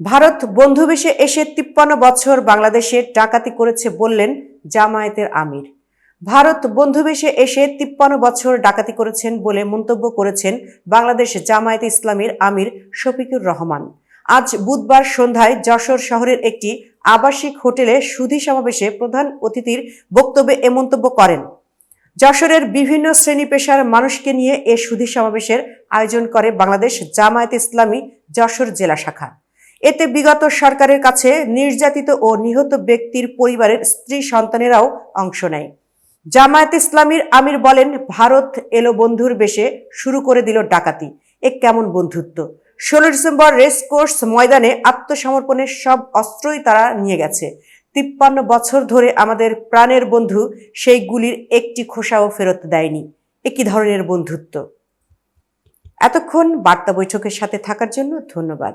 ভারত বন্ধুবেশে এসে তিপ্পান্ন বছর বাংলাদেশে ডাকাতি করেছে বললেন জামায়াতের আমির। ভারত বন্ধুবেশে এসে তিপ্পান্ন বছর ডাকাতি করেছেন বলে মন্তব্য করেছেন বাংলাদেশ জামায়াত ইসলামীর আমির শফিকুর রহমান। আজ বুধবার সন্ধ্যায় যশোর শহরের একটি আবাসিক হোটেলে সুধী সমাবেশে প্রধান অতিথির বক্তব্যে এ মন্তব্য করেন। যশোরের বিভিন্ন শ্রেণি পেশার মানুষকে নিয়ে এ সুধী সমাবেশের আয়োজন করে বাংলাদেশ জামায়াত ইসলামী যশোর জেলা শাখা। এতে বিগত সরকারের কাছে নির্যাতিত ও নিহত ব্যক্তির পরিবারের স্ত্রী সন্তানেরাও অংশ নেয়। জামায়াত ইসলামীর আমির বলেন, ভারত এলো বন্ধুর বেশে শুরু করে দিল ডাকাতি। এ কেমন বন্ধুত্ব? ষোলো ডিসেম্বর রেস কোর্স ময়দানে আত্মসমর্পণের সব অস্ত্রই তারা নিয়ে গেছে। তিপ্পান্ন বছর ধরে আমাদের প্রাণের বন্ধু সেই গুলির একটি খোসাও ফেরত দেয়নি। এ কি ধরনের বন্ধুত্ব? এতক্ষণ বার্তা বৈঠকের সাথে থাকার জন্য ধন্যবাদ।